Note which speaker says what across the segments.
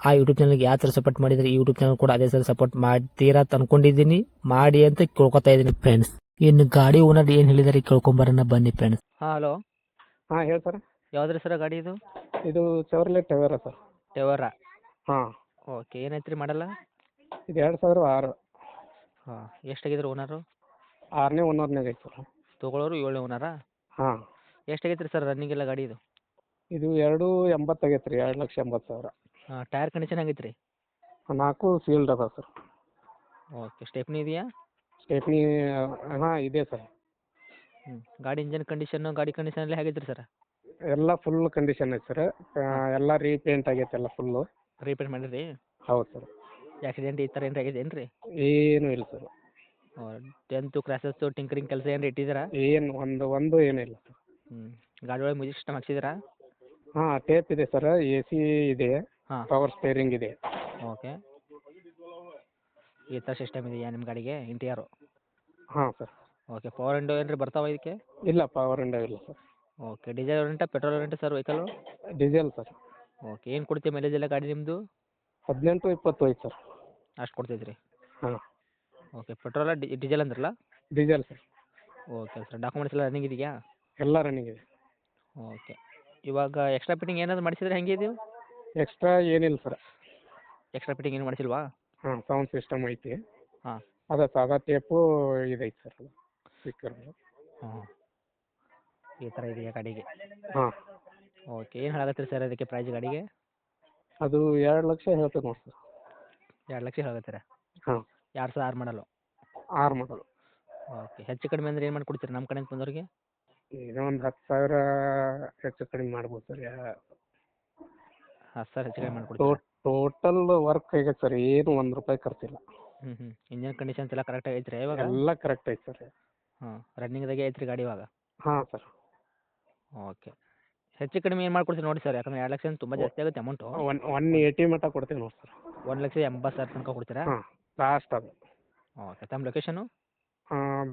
Speaker 1: ಆ ಯೂಟ್ಯೂಬ್ ಚಾನಲ್ಗೆ ಯಾವ ಥರ ಸಪೋರ್ಟ್ ಮಾಡಿದರೆ ಈ ಯೂಟ್ಯೂಬ್ ಚಾನಲ್ ಕೂಡ ಅದೇ ಥರ ಸಪೋರ್ಟ್ ಮಾಡ್ತೀರಾ ಅಂತ ಅನ್ಕೊಂಡಿದ್ದೀನಿ. ಮಾಡಿ ಅಂತ ಕೇಳ್ಕೊತಾ ಇದ್ದೀನಿ ಫ್ರೆಂಡ್ಸ್ ಇನ್ನು ಗಾಡಿ ಓನರ್ ಏನು ಹೇಳಿದಾರೆ ಕೇಳ್ಕೊಂಬರೋಣ ಬನ್ನಿ ಫ್ರೆಂಡ್ಸ್ ಹಾಂ ಹಲೋ.
Speaker 2: ಹಾಂ ಹೇಳಿ ಸರ್.
Speaker 1: ಯಾವ್ದ್ರಿ ಸರ್ ಗಾಡಿ ಇದು?
Speaker 2: ಇದು ಚವರ್ಲೆ ಟೆವರ ಸರ್.
Speaker 1: ಟೆವರ
Speaker 2: ಹಾಂ.
Speaker 1: ಓಕೆ ಏನೈತ್ರಿ ಮಾಡಲ್ಲ?
Speaker 2: ಇದು ಎರಡು ಸಾವಿರ ಆರು.
Speaker 1: ಹಾಂ ಎಷ್ಟಾಗಿದ್ರಿ ಓನರು
Speaker 2: ಆರನೇ ಓನರ್ನೇ ಐತೆ ಸರ್.
Speaker 1: ತೊಗೊಳೋರು ಏಳನೇ ಓನರಾ
Speaker 2: ಹಾಂ.
Speaker 1: ಎಷ್ಟಾಗೈತ್ರಿ ಸರ್ ರನ್ನಿಂಗ್ ಎಲ್ಲ ಗಾಡಿ ಇದು?
Speaker 2: ಇದು ಎರಡು ಎಂಬತ್ತಾಗೈತೆ ರೀ ಎರಡು ಲಕ್ಷ ಎಂಬತ್ತು ಸಾವಿರ.
Speaker 1: ಹಾಂ ಟೈರ್ ಕಂಡೀಷನ್ ಆಗೈತ್ರಿ
Speaker 2: ನಾಲ್ಕು ಸೀಲ್ಡ್ ಅದ ಸರ್.
Speaker 1: ಓಕೆ ಸ್ಟೆಪ್ನಿ ಇದೆಯಾ?
Speaker 2: ಸ್ಟೇಪ್ನಿ ಹಾಂ ಇದೆ ಸರ್.
Speaker 1: ಹ್ಞೂ ಗಾಡಿ ಇಂಜನ್ ಕಂಡೀಷನ್ನು ಗಾಡಿ ಕಂಡೀಷನ್ ಎಲ್ಲ ರೀ ಸರ್?
Speaker 2: ಎಲ್ಲ ಫುಲ್ ಕಂಡೀಷನ್ ಐತೆ ಸರ್. ಎಲ್ಲ ರೀಪೇಂಟ್ ಆಗೈತೆ ಎಲ್ಲ ಫುಲ್ಲು.
Speaker 1: ರೀಪೇಂಟ್ ಮಾಡಿರಿ
Speaker 2: ಹೌದು ಸರ್.
Speaker 1: ಆಕ್ಸಿಡೆಂಟ್ ಈ ಥರ ಏನು ಆಗೈತೆ ಏನು ರೀ
Speaker 2: ಏನೂ ಇಲ್ಲ ಸರ್.
Speaker 1: ಟೆಂತು ಕ್ರಾಸಸ್ಸು ಟಿಂಕರಿಂಗ್ ಕೆಲಸ ಏನು ಇಟ್ಟಿದ್ದೀರಾ?
Speaker 2: ಏನು ಒಂದು ಒಂದು ಏನೂ ಇಲ್ಲ ಸರ್.
Speaker 1: ಹ್ಞೂ ಗಾಡಿ ಒಳಗೆ ಮ್ಯೂಸಿಕ್ ಸಿಸ್ಟಮ್ ಹಾಕ್ಸಿದ್ದೀರಾ?
Speaker 2: ಹಾಂ ಟೇಪ್ ಇದೆ ಸರ್ ಎ ಸಿ ಇದೆ.
Speaker 1: ಹಾಂ.
Speaker 2: ಪವರ್ ಸ್ಟೇರಿಂಗ್ ಇದೆ.
Speaker 1: ಓಕೆ ಈ ಥರ ಸಿಸ್ಟಮ್ ಇದೆಯಾ ನಿಮ್ಮ ಗಾಡಿಗೆ? ಇಂಟಿಯರು
Speaker 2: ಹಾಂ ಸರ್
Speaker 1: ಓಕೆ ಪವರ್ ವಿಂಡೋ ಏನು ರೀ ಬರ್ತಾವ ಇದಕ್ಕೆ?
Speaker 2: ಇಲ್ಲ ಪವರ್ ವಿಂಡೋ ಇಲ್ಲ ಸರ್
Speaker 1: ಓಕೆ ಡೀಸೆಲ್ ರೆಂಟ petrol rent sir vehicle
Speaker 2: diesel sir
Speaker 1: okay ಏನು ಕೊಡ್ತೀವಿ ಮೈಲೇಜ್ ಎಲ್ಲ ಗಾಡಿ ನಿಮ್ಮದು
Speaker 2: ಹದಿನೆಂಟು ಇಪ್ಪತ್ತು ಐತೆ ಸರ್
Speaker 1: ಅಷ್ಟು ಕೊಡ್ತಿದ್ರಿ? ರೀ
Speaker 2: ಹಾಂ
Speaker 1: ಓಕೆ ಪೆಟ್ರೋಲ ಡೀಸೆಲ್ ಅಂದ್ರಲ್ಲ?
Speaker 2: Diesel sir
Speaker 1: okay sir documents ಎಲ್ಲ ರನ್ನಿಂಗ್ ಇದೆಯಾ?
Speaker 2: ಎಲ್ಲ ರನ್ನಿಂಗ್ ಇದೆ.
Speaker 1: ಓಕೆ ಇವಾಗ ಎಕ್ಸ್ಟ್ರಾ ಫಿಟ್ಟಿಂಗ್ ಏನಾದ್ರು ಮಾಡಿಸಿದ್ರೆ ಹೆಂಗೆ ಇದು?
Speaker 2: ಎಕ್ಸ್ಟ್ರಾ ಏನಿಲ್ಲ ಸರ್
Speaker 1: ಎಕ್ಸ್ಟ್ರಾ ಫಿಟ್ಟಿಂಗ್ ಏನು ಮಾಡಿಸಿಲ್ವಾ?
Speaker 2: ಹಾಂ ಸೌಂಡ್ ಸಿಸ್ಟಮ್ ಐತಿ.
Speaker 1: ಹಾಂ.
Speaker 2: ಅದ ಸಾದಾ ಟೇಪು ಇದೈತೆ ಸರ್ ಸ್ಪೀಕರ್
Speaker 1: ಹಾಂ. ಈ ಥರ ಇದೆಯಾ ಗಾಡಿಗೆ?
Speaker 2: ಹಾಂ.
Speaker 1: ಓಕೆ ಏನು ಹೇಳಕತ್ತೀರಿ ಸರ್ ಅದಕ್ಕೆ ಪ್ರೈಸ್ ಗಾಡಿಗೆ?
Speaker 2: ಅದು ಎರಡು ಲಕ್ಷ ಹೇಳ್ತೇವೆ ನೋಡಿ ಸರ್
Speaker 1: ಎರಡು ಲಕ್ಷ ಹೇಳಕತ್ತೀರ?
Speaker 2: ಹಾಂ.
Speaker 1: ಎರಡು ಸಾವಿರ ಆರು ಮಾಡಲು
Speaker 2: ಆರು ಮಾಡಲು
Speaker 1: ಓಕೆ ಹೆಚ್ಚು ಕಡಿಮೆ ಅಂದ್ರೆ ಏನು ಮಾಡಿ ಕೊಡ್ತೀರಿ ನಮ್ಮ ಕಡೆಯಿಂದ ಬಂದವ್ರಿಗೆ?
Speaker 2: ಏನೋ ಒಂದು ಹತ್ತು ಸಾವಿರ ಹೆಚ್ಚು ಕಡಿಮೆ ಮಾಡ್ಬೋದು ಸರ್
Speaker 1: ಹತ್ತು ಸಾವಿರ ಹೆಚ್ಚು ಕಡಿಮೆ ಮಾಡಿಕೊಡ್ತೀರಾ
Speaker 2: ಟೋಟಲ್ ವರ್ಕ್ ಆಗೈತೆ ಸರ್ ಏನು ಒಂದು ರೂಪಾಯಿ ಖರ್ಚಿಲ್ಲ.
Speaker 1: ಹ್ಞೂ ಹ್ಞೂ ಇಂಜನ್ ಕಂಡೀಷನ್ಸ್ ಎಲ್ಲ ಕರೆಕ್ಟ್ ಆಗಿ ಐತ್ರಿ ಇವಾಗ?
Speaker 2: ಎಲ್ಲ ಕರೆಕ್ಟ್ ಐತೆ ಸರ್.
Speaker 1: ಹಾಂ ರನ್ನಿಂಗ್ದಾಗೆ ಐತ್ರಿ ಗಾಡಿ ಇವಾಗ?
Speaker 2: ಹಾಂ ಸರ್.
Speaker 1: ಓಕೆ. ಹೆಚ್ಚು ಕಡಿಮೆ ಏನು ಮಾಡ್ಕೊಡ್ತೀವಿ ನೋಡಿ ಸರ್ ಯಾಕಂದ್ರೆ ಎರಡು ಲಕ್ಷ ತುಂಬ ಜಾಸ್ತಿ ಆಗುತ್ತೆ ಅಮೌಂಟು
Speaker 2: ಒನ್ ಒನ್ ಏಯ್ಟಿ ಮಟ್ಟ ಕೊಡ್ತೀವಿ ನೋಡಿ ಸರ್.
Speaker 1: ಒಂದು ಲಕ್ಷ ಎಂಬತ್ತು ಸಾವಿರ ತನಕ ಕೊಡ್ತೀರಾ?
Speaker 2: ಹಾಂ ಲಾಸ್ಟ್ ಅದು.
Speaker 1: ಓಕೆ ತಮ್ಮ ಲೊಕೇಶನು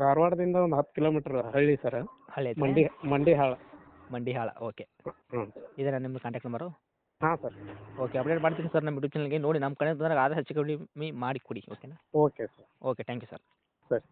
Speaker 2: ಧಾರವಾಡದಿಂದ ಒಂದು ಹತ್ತು ಕಿಲೋಮೀಟ್ರ್ ಹಳ್ಳಿ ಸರ್.
Speaker 1: ಹಳ್ಳಿ
Speaker 2: ಮಂಡಿ ಮಂಡಿ ಹಾಳ.
Speaker 1: ಮಂಡಿ ಹಾಳ ಓಕೆ.
Speaker 2: ಹ್ಞೂ
Speaker 1: ಇದೇನಾ ನಿಮ್ಮ ಕಾಂಟ್ಯಾಕ್ಟ್ ನಂಬರು
Speaker 2: ಹಾಂ ಸರ್.
Speaker 1: ಓಕೆ ಅಪ್ಡೇಟ್ ಮಾಡ್ತೀನಿ ಸರ್ ನಮ್ಮ ಯೂಟ್ಯೂಬ್ ಚಾನಲ್ಗೆ ನೋಡಿ ನಮ್ಮ ಕಡೆ ಬಂದಾಗ ಆದಷ್ಟು ಹೆಚ್ಚು ಕಡಿಮೆ ಮಾಡಿ ಕೊಡಿ ಓಕೆನಾ
Speaker 2: okay sir.
Speaker 1: Okay thank you sir.
Speaker 2: ಸರಿ.